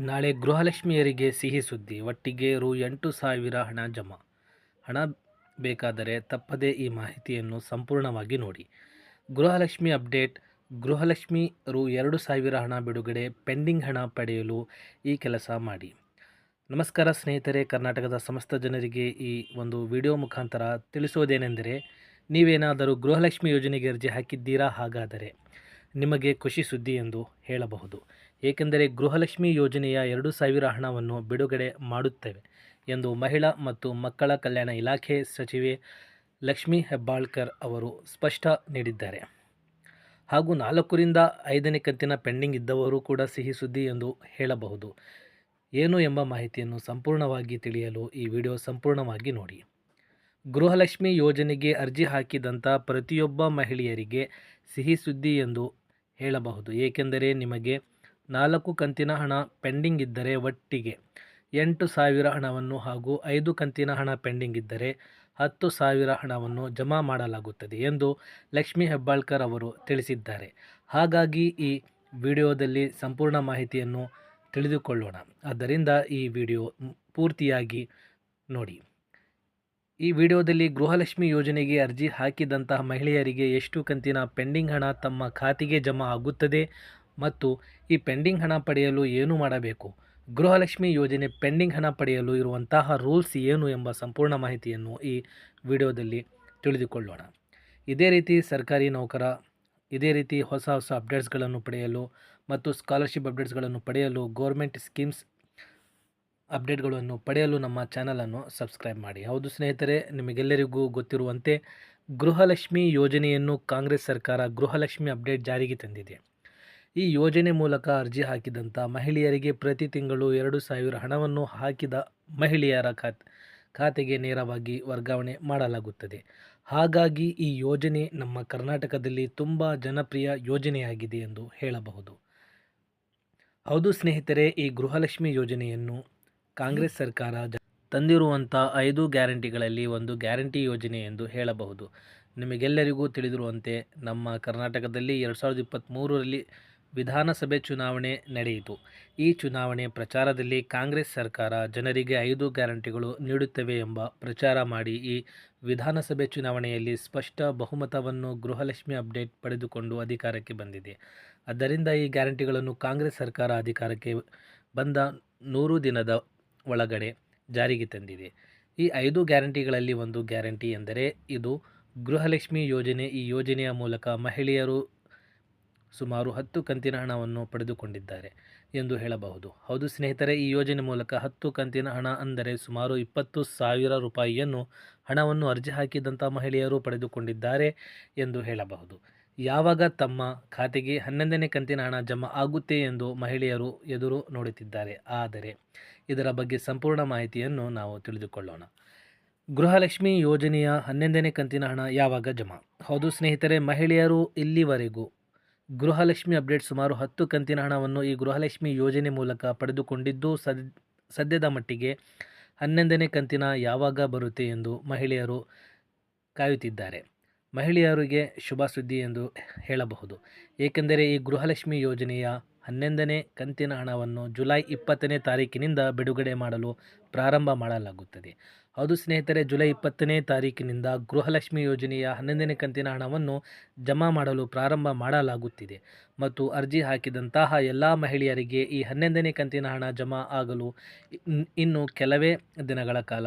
ನಾಳೆ ಗೃಹಲಕ್ಷ್ಮಿಯರಿಗೆ ಸಿಹಿ ಸುದ್ದಿ. ಒಟ್ಟಿಗೆ ರು ಎಂಟು ಸಾವಿರ ಹಣ ಜಮಾ. ಹಣ ಬೇಕಾದರೆ ತಪ್ಪದೇ ಈ ಮಾಹಿತಿಯನ್ನು ಸಂಪೂರ್ಣವಾಗಿ ನೋಡಿ. ಗೃಹಲಕ್ಷ್ಮಿ ಅಪ್ಡೇಟ್. ಗೃಹಲಕ್ಷ್ಮಿ ರು ಎರಡು ಸಾವಿರ ಹಣ ಬಿಡುಗಡೆ ಪೆಂಡಿಂಗ್ ಹಣ ಪಡೆಯಲು ಈ ಕೆಲಸ ಮಾಡಿ. ನಮಸ್ಕಾರ ಸ್ನೇಹಿತರೆ, ಕರ್ನಾಟಕದ ಸಮಸ್ತ ಜನರಿಗೆ ಈ ಒಂದು ವಿಡಿಯೋ ಮುಖಾಂತರ ತಿಳಿಸೋದೇನೆಂದರೆ ನೀವೇನಾದರೂ ಗೃಹಲಕ್ಷ್ಮಿ ಯೋಜನೆಗೆ ಅರ್ಜಿ ಹಾಕಿದ್ದೀರಾ ಹಾಗಾದರೆ ನಿಮಗೆ ಖುಷಿ ಸುದ್ದಿ ಎಂದು ಹೇಳಬಹುದು. ಏಕೆಂದರೆ ಗೃಹಲಕ್ಷ್ಮಿ ಯೋಜನೆಯ ಎರಡು ಸಾವಿರ ಹಣವನ್ನು ಬಿಡುಗಡೆ ಮಾಡುತ್ತೇವೆ ಎಂದು ಮಹಿಳಾ ಮತ್ತು ಮಕ್ಕಳ ಕಲ್ಯಾಣ ಇಲಾಖೆ ಸಚಿವೆ ಲಕ್ಷ್ಮೀ ಹೆಬ್ಬಾಳ್ಕರ್ ಅವರು ಸ್ಪಷ್ಟ ನೀಡಿದ್ದಾರೆ. ಹಾಗೂ ನಾಲ್ಕರಿಂದ ಐದನೇ ಕಂತಿನ ಪೆಂಡಿಂಗ್ ಇದ್ದವರು ಕೂಡ ಸಿಹಿ ಸುದ್ದಿ ಎಂದು ಹೇಳಬಹುದು. ಏನು ಎಂಬ ಮಾಹಿತಿಯನ್ನು ಸಂಪೂರ್ಣವಾಗಿ ತಿಳಿಯಲು ಈ ವಿಡಿಯೋ ಸಂಪೂರ್ಣವಾಗಿ ನೋಡಿ. ಗೃಹಲಕ್ಷ್ಮಿ ಯೋಜನೆಗೆ ಅರ್ಜಿ ಹಾಕಿದಂಥ ಪ್ರತಿಯೊಬ್ಬ ಮಹಿಳೆಯರಿಗೆ ಸಿಹಿ ಸುದ್ದಿ ಎಂದು ಹೇಳಬಹುದು. ಏಕೆಂದರೆ ನಿಮಗೆ ನಾಲ್ಕು ಕಂತಿನ ಹಣ ಪೆಂಡಿಂಗ್ ಇದ್ದರೆ ಒಟ್ಟಿಗೆ ಎಂಟು ಸಾವಿರ ಹಣವನ್ನು ಹಾಗೂ ಐದು ಕಂತಿನ ಹಣ ಪೆಂಡಿಂಗ್ ಇದ್ದರೆ ಹತ್ತು ಸಾವಿರ ಹಣವನ್ನು ಜಮಾ ಮಾಡಲಾಗುತ್ತದೆ ಎಂದು ಲಕ್ಷ್ಮೀ ಹೆಬ್ಬಾಳ್ಕರ್ ಅವರು ತಿಳಿಸಿದ್ದಾರೆ. ಹಾಗಾಗಿ ಈ ವಿಡಿಯೋದಲ್ಲಿ ಸಂಪೂರ್ಣ ಮಾಹಿತಿಯನ್ನು ತಿಳಿದುಕೊಳ್ಳೋಣ. ಆದ್ದರಿಂದ ಈ ವಿಡಿಯೋ ಪೂರ್ತಿಯಾಗಿ ನೋಡಿ. ಈ ವಿಡಿಯೋದಲ್ಲಿ ಗೃಹಲಕ್ಷ್ಮಿ ಯೋಜನೆಗೆ ಅರ್ಜಿ ಹಾಕಿದಂತಹ ಮಹಿಳೆಯರಿಗೆ ಎಷ್ಟು ಕಂತಿನ ಪೆಂಡಿಂಗ್ ಹಣ ತಮ್ಮ ಖಾತೆಗೆ ಜಮಾ ಆಗುತ್ತದೆ? ಮತ್ತು ಈ ಪೆಂಡಿಂಗ್ ಹಣ ಪಡೆಯಲು ಏನು ಮಾಡಬೇಕು? ಗೃಹಲಕ್ಷ್ಮಿ ಯೋಜನೆ ಪೆಂಡಿಂಗ್ ಹಣ ಪಡೆಯಲು ಇರುವಂತಹ ರೂಲ್ಸ್ ಏನು ಎಂಬ ಸಂಪೂರ್ಣ ಮಾಹಿತಿಯನ್ನು ಈ ವಿಡಿಯೋದಲ್ಲಿ ತಿಳಿದುಕೊಳ್ಳೋಣ. ಇದೇ ರೀತಿ ಸರ್ಕಾರಿ ನೌಕರ, ಇದೇ ರೀತಿ ಹೊಸ ಹೊಸ ಅಪ್ಡೇಟ್ಸ್ಗಳನ್ನು ಪಡೆಯಲು ಮತ್ತು ಸ್ಕಾಲರ್ಶಿಪ್ ಅಪ್ಡೇಟ್ಸ್ಗಳನ್ನು ಪಡೆಯಲು ಗೌರ್ಮೆಂಟ್ ಸ್ಕೀಮ್ಸ್ ಅಪ್ಡೇಟ್ಗಳನ್ನು ಪಡೆಯಲು ನಮ್ಮ ಚಾನಲನ್ನು ಸಬ್ಸ್ಕ್ರೈಬ್ ಮಾಡಿ. ಹೌದು ಸ್ನೇಹಿತರೆ, ನಿಮಗೆಲ್ಲರಿಗೂ ಗೊತ್ತಿರುವಂತೆ ಗೃಹಲಕ್ಷ್ಮಿ ಯೋಜನೆಯನ್ನು ಕಾಂಗ್ರೆಸ್ ಸರ್ಕಾರ ಗೃಹಲಕ್ಷ್ಮಿ ಅಪ್ಡೇಟ್ ಜಾರಿಗೆ ತಂದಿದೆ. ಈ ಯೋಜನೆ ಮೂಲಕ ಅರ್ಜಿ ಹಾಕಿದಂಥ ಮಹಿಳೆಯರಿಗೆ ಪ್ರತಿ ತಿಂಗಳು ಎರಡು ಸಾವಿರ ಹಣವನ್ನು ಹಾಕಿದ ಮಹಿಳೆಯರ ಖಾತೆ, ಖಾತೆಗೆ ನೇರವಾಗಿ ವರ್ಗಾವಣೆ ಮಾಡಲಾಗುತ್ತದೆ. ಹಾಗಾಗಿ ಈ ಯೋಜನೆ ನಮ್ಮ ಕರ್ನಾಟಕದಲ್ಲಿ ತುಂಬ ಜನಪ್ರಿಯ ಯೋಜನೆಯಾಗಿದೆ ಎಂದು ಹೇಳಬಹುದು. ಹೌದು ಸ್ನೇಹಿತರೆ, ಈ ಗೃಹಲಕ್ಷ್ಮಿ ಯೋಜನೆಯನ್ನು ಕಾಂಗ್ರೆಸ್ ಸರ್ಕಾರ ತಂದಿರುವಂಥ ಐದು ಗ್ಯಾರಂಟಿಗಳಲ್ಲಿ ಒಂದು ಗ್ಯಾರಂಟಿ ಯೋಜನೆ ಎಂದು ಹೇಳಬಹುದು. ನಿಮಗೆಲ್ಲರಿಗೂ ತಿಳಿದಿರುವಂತೆ ನಮ್ಮ ಕರ್ನಾಟಕದಲ್ಲಿ ಎರಡು ಸಾವಿರದ ಇಪ್ಪತ್ತ್ಮೂರರಲ್ಲಿ ವಿಧಾನಸಭೆ ಚುನಾವಣೆ ನಡೆಯಿತು. ಈ ಚುನಾವಣೆ ಪ್ರಚಾರದಲ್ಲಿ ಕಾಂಗ್ರೆಸ್ ಸರ್ಕಾರ ಜನರಿಗೆ ಐದು ಗ್ಯಾರಂಟಿಗಳು ನೀಡುತ್ತವೆ ಎಂಬ ಪ್ರಚಾರ ಮಾಡಿ ಈ ವಿಧಾನಸಭೆ ಚುನಾವಣೆಯಲ್ಲಿ ಸ್ಪಷ್ಟ ಬಹುಮತವನ್ನು ಗೃಹಲಕ್ಷ್ಮಿ ಅಪ್ಡೇಟ್ ಪಡೆದುಕೊಂಡು ಅಧಿಕಾರಕ್ಕೆ ಬಂದಿದೆ. ಆದ್ದರಿಂದ ಈ ಗ್ಯಾರಂಟಿಗಳನ್ನು ಕಾಂಗ್ರೆಸ್ ಸರ್ಕಾರ ಅಧಿಕಾರಕ್ಕೆ ಬಂದ ನೂರು ದಿನದ ಒಳಗಡೆ ಜಾರಿಗೆ ತಂದಿದೆ. ಈ ಐದು ಗ್ಯಾರಂಟಿಗಳಲ್ಲಿ ಒಂದು ಗ್ಯಾರಂಟಿ ಎಂದರೆ ಇದು ಗೃಹಲಕ್ಷ್ಮಿ ಯೋಜನೆ. ಈ ಯೋಜನೆಯ ಮೂಲಕ ಮಹಿಳೆಯರು ಸುಮಾರು ಹತ್ತು ಕಂತಿನ ಹಣವನ್ನು ಪಡೆದುಕೊಂಡಿದ್ದಾರೆ ಎಂದು ಹೇಳಬಹುದು. ಹೌದು ಸ್ನೇಹಿತರೆ, ಈ ಯೋಜನೆ ಮೂಲಕ ಹತ್ತು ಕಂತಿನ ಹಣ ಅಂದರೆ ಸುಮಾರು ಇಪ್ಪತ್ತು ಸಾವಿರ ರೂಪಾಯಿಯನ್ನು ಹಣವನ್ನು ಅರ್ಜಿ ಹಾಕಿದಂಥ ಮಹಿಳೆಯರು ಪಡೆದುಕೊಂಡಿದ್ದಾರೆ ಎಂದು ಹೇಳಬಹುದು. ಯಾವಾಗ ತಮ್ಮ ಖಾತೆಗೆ ಹನ್ನೊಂದನೇ ಕಂತಿನ ಹಣ ಜಮಾ ಆಗುತ್ತೆ ಎಂದು ಮಹಿಳೆಯರು ಎದುರು ನೋಡುತ್ತಿದ್ದಾರೆ. ಆದರೆ ಇದರ ಬಗ್ಗೆ ಸಂಪೂರ್ಣ ಮಾಹಿತಿಯನ್ನು ನಾವು ತಿಳಿದುಕೊಳ್ಳೋಣ. ಗೃಹಲಕ್ಷ್ಮಿ ಯೋಜನೆಯ ಹನ್ನೊಂದನೇ ಕಂತಿನ ಹಣ ಯಾವಾಗ ಜಮಾ? ಹೌದು ಸ್ನೇಹಿತರೆ, ಮಹಿಳೆಯರು ಇಲ್ಲಿವರೆಗೂ ಗೃಹಲಕ್ಷ್ಮಿ ಅಪ್ಡೇಟ್ ಸುಮಾರು ಹತ್ತು ಕಂತಿನ ಹಣವನ್ನು ಈ ಗೃಹಲಕ್ಷ್ಮಿ ಯೋಜನೆ ಮೂಲಕ ಪಡೆದುಕೊಂಡಿದ್ದು, ಸದ್, ಸದ್ಯದ ಮಟ್ಟಿಗೆ ಹನ್ನೊಂದನೇ ಕಂತಿನ ಯಾವಾಗ ಬರುತ್ತೆ ಎಂದು ಮಹಿಳೆಯರು ಕಾಯುತ್ತಿದ್ದಾರೆ. ಮಹಿಳೆಯರಿಗೆ ಶುಭ ಸುದ್ದಿ ಎಂದು ಹೇಳಬಹುದು. ಏಕೆಂದರೆ ಈ ಗೃಹಲಕ್ಷ್ಮಿ ಯೋಜನೆಯ ಹನ್ನೊಂದನೇ ಕಂತಿನ ಹಣವನ್ನು ಜುಲೈ ಇಪ್ಪತ್ತನೇ ತಾರೀಕಿನಿಂದ ಬಿಡುಗಡೆ ಮಾಡಲು ಪ್ರಾರಂಭ ಮಾಡಲಾಗುತ್ತದೆ. ಹೌದು ಸ್ನೇಹಿತರೆ, ಜುಲೈ ಇಪ್ಪತ್ತನೇ ತಾರೀಕಿನಿಂದ ಗೃಹಲಕ್ಷ್ಮಿ ಯೋಜನೆಯ ಹನ್ನೊಂದನೇ ಕಂತಿನ ಹಣವನ್ನು ಜಮಾ ಮಾಡಲು ಪ್ರಾರಂಭ ಮಾಡಲಾಗುತ್ತಿದೆ ಮತ್ತು ಅರ್ಜಿ ಹಾಕಿದಂತಹ ಎಲ್ಲ ಮಹಿಳೆಯರಿಗೆ ಈ ಹನ್ನೊಂದನೇ ಕಂತಿನ ಹಣ ಜಮಾ ಆಗಲು ಇನ್ನು ಕೆಲವೇ ದಿನಗಳ ಕಾಲ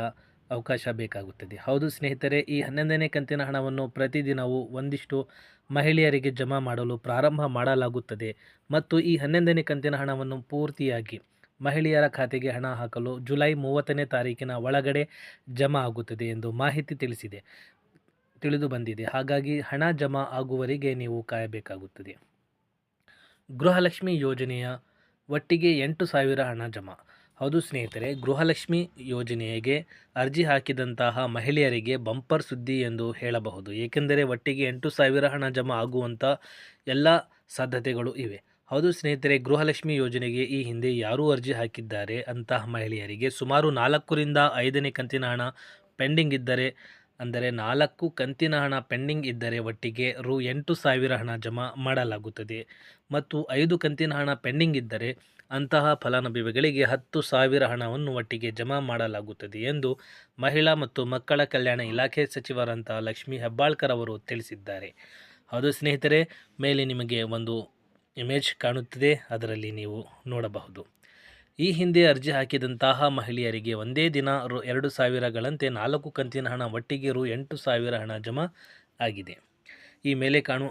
ಅವಕಾಶ ಬೇಕಾಗುತ್ತದೆ. ಹೌದು ಸ್ನೇಹಿತರೆ, ಈ ಹನ್ನೊಂದನೇ ಕಂತಿನ ಹಣವನ್ನು ಪ್ರತಿದಿನವೂ ಒಂದಿಷ್ಟು ಮಹಿಳೆಯರಿಗೆ ಜಮಾ ಮಾಡಲು ಪ್ರಾರಂಭ ಮಾಡಲಾಗುತ್ತದೆ. ಮತ್ತು ಈ ಹನ್ನೊಂದನೇ ಕಂತಿನ ಹಣವನ್ನು ಪೂರ್ತಿಯಾಗಿ ಮಹಿಳೆಯರ ಖಾತೆಗೆ ಹಣ ಹಾಕಲು ಜುಲೈ ಮೂವತ್ತನೇ ತಾರೀಕಿನ ಒಳಗಡೆ ಜಮಾ ಆಗುತ್ತದೆ ಎಂದು ಮಾಹಿತಿ ತಿಳಿಸಿದೆ, ತಿಳಿದು ಬಂದಿದೆ. ಹಾಗಾಗಿ ಹಣ ಜಮಾ ಆಗುವವರೆಗೆ ನೀವು ಕಾಯಬೇಕಾಗುತ್ತದೆ. ಗೃಹಲಕ್ಷ್ಮಿ ಯೋಜನೆಯ ಒಟ್ಟಿಗೆ ಎಂಟು ಸಾವಿರ ಹಣ ಜಮಾ. ಹೌದು ಸ್ನೇಹಿತರೆ, ಗೃಹಲಕ್ಷ್ಮಿ ಯೋಜನೆಗೆ ಅರ್ಜಿ ಹಾಕಿದಂತಹ ಮಹಿಳೆಯರಿಗೆ ಬಂಪರ್ ಸುದ್ದಿ ಎಂದು ಹೇಳಬಹುದು. ಏಕೆಂದರೆ ಒಟ್ಟಿಗೆ ಎಂಟು ಸಾವಿರ ಹಣ ಜಮಾ ಆಗುವಂಥ ಎಲ್ಲ ಸಾಧ್ಯತೆಗಳು ಇವೆ. ಹೌದು ಸ್ನೇಹಿತರೆ, ಗೃಹಲಕ್ಷ್ಮಿ ಯೋಜನೆಗೆ ಈ ಹಿಂದೆ ಯಾರೂ ಅರ್ಜಿ ಹಾಕಿದ್ದಾರೆ? ಅಂತಹ ಮಹಿಳೆಯರಿಗೆ ಸುಮಾರು ನಾಲ್ಕರಿಂದ ಐದನೇ ಕಂತಿನ ಹಣ ಪೆಂಡಿಂಗ್ ಇದ್ದರೆ ಅಂದರೆ ನಾಲ್ಕು ಕಂತಿನ ಹಣ ಪೆಂಡಿಂಗ್ ಇದ್ದರೆ ಒಟ್ಟಿಗೆ ರು ಎಂಟು ಸಾವಿರ ಹಣ ಜಮಾ ಮಾಡಲಾಗುತ್ತದೆ. ಮತ್ತು ಐದು ಕಂತಿನ ಹಣ ಪೆಂಡಿಂಗ್ ಇದ್ದರೆ ಅಂತಹ ಫಲಾನುಭವಿಗಳಿಗೆ ಹತ್ತು ಸಾವಿರ ಹಣವನ್ನು ಒಟ್ಟಿಗೆ ಜಮಾ ಮಾಡಲಾಗುತ್ತದೆ ಎಂದು ಮಹಿಳಾ ಮತ್ತು ಮಕ್ಕಳ ಕಲ್ಯಾಣ ಇಲಾಖೆ ಸಚಿವರಂತಹ ಲಕ್ಷ್ಮೀ ಹೆಬ್ಬಾಳ್ಕರ್ ಅವರು ತಿಳಿಸಿದ್ದಾರೆ. ಹೌದು ಸ್ನೇಹಿತರೆ ಮೇಲೆ ನಿಮಗೆ ಒಂದು ಇಮೇಜ್ ಕಾಣುತ್ತಿದೆ, ಅದರಲ್ಲಿ ನೀವು ನೋಡಬಹುದು. ಈ ಹಿಂದೆ ಅರ್ಜಿ ಹಾಕಿದಂತಹ ಮಹಿಳೆಯರಿಗೆ ಒಂದೇ ದಿನ ರು ಎರಡು ಸಾವಿರಗಳಂತೆ ನಾಲ್ಕು ಕಂತಿನ ಹಣ ಒಟ್ಟಿಗೆ ರು ಎಂಟು ಸಾವಿರ ಹಣ ಜಮಾ ಆಗಿದೆ. ಈ ಮೇಲೆ ಕಾಣು.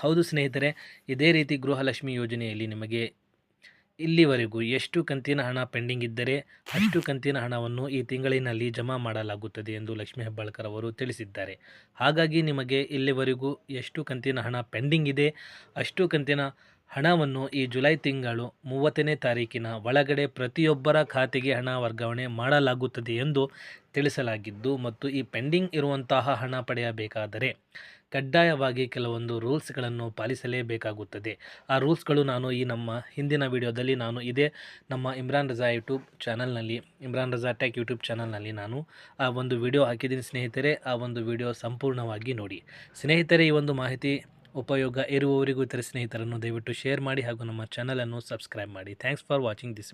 ಹೌದು ಸ್ನೇಹಿತರೆ, ಇದೇ ರೀತಿ ಗೃಹಲಕ್ಷ್ಮಿ ಯೋಜನೆಯಲ್ಲಿ ನಿಮಗೆ ಇಲ್ಲಿವರೆಗೂ ಎಷ್ಟು ಕಂತಿನ ಹಣ ಪೆಂಡಿಂಗ್ ಇದ್ದರೆ ಅಷ್ಟು ಕಂತಿನ ಹಣವನ್ನು ಈ ತಿಂಗಳಿನಲ್ಲಿ ಜಮಾ ಮಾಡಲಾಗುತ್ತದೆ ಎಂದು ಲಕ್ಷ್ಮೀ ಹೆಬ್ಬಾಳ್ಕರ್ ಅವರು ತಿಳಿಸಿದ್ದಾರೆ. ಹಾಗಾಗಿ ನಿಮಗೆ ಇಲ್ಲಿವರೆಗೂ ಎಷ್ಟು ಕಂತಿನ ಹಣ ಪೆಂಡಿಂಗ್ ಇದೆ, ಅಷ್ಟು ಕಂತಿನ ಹಣವನ್ನು ಈ ಜುಲೈ ತಿಂಗಳು ಮೂವತ್ತನೇ ತಾರೀಕಿನ ಒಳಗಡೆ ಪ್ರತಿಯೊಬ್ಬರ ಖಾತೆಗೆ ಹಣ ವರ್ಗಾವಣೆ ಮಾಡಲಾಗುತ್ತದೆ ಎಂದು ತಿಳಿಸಲಾಗಿದ್ದು ಮತ್ತು ಈ ಪೆಂಡಿಂಗ್ ಇರುವಂತಹ ಹಣ ಪಡೆಯಬೇಕಾದರೆ ಕಡ್ಡಾಯವಾಗಿ ಕೆಲವೊಂದು ರೂಲ್ಸ್ಗಳನ್ನು ಪಾಲಿಸಲೇಬೇಕಾಗುತ್ತದೆ. ಆ ರೂಲ್ಸ್ಗಳು ನಾನು ಈ ನಮ್ಮ ಹಿಂದಿನ ವಿಡಿಯೋದಲ್ಲಿ ನಾನು ಇದೇ ನಮ್ಮ ಇಮ್ರಾನ್ ರಜಾ ಯೂಟ್ಯೂಬ್ ಚಾನಲ್ನಲ್ಲಿ, ಇಮ್ರಾನ್ ರಜಾ ಟೆಕ್ ಯೂಟ್ಯೂಬ್ ಚಾನಲ್ನಲ್ಲಿ ನಾನು ಆ ಒಂದು ವಿಡಿಯೋ ಹಾಕಿದ್ದೀನಿ. ಸ್ನೇಹಿತರೆ, ಆ ಒಂದು ವಿಡಿಯೋ ಸಂಪೂರ್ಣವಾಗಿ ನೋಡಿ. ಸ್ನೇಹಿತರೆ, ಈ ಒಂದು ಮಾಹಿತಿ ಉಪಯೋಗ ಇರುವವರಿಗೂ ಇತರ ಸ್ನೇಹಿತರನ್ನು ದಯವಿಟ್ಟು ಶೇರ್ ಮಾಡಿ ಹಾಗೂ ನಮ್ಮ ಚಾನಲನ್ನು ಸಬ್ಸ್ಕ್ರೈಬ್ ಮಾಡಿ. Thanks for watching this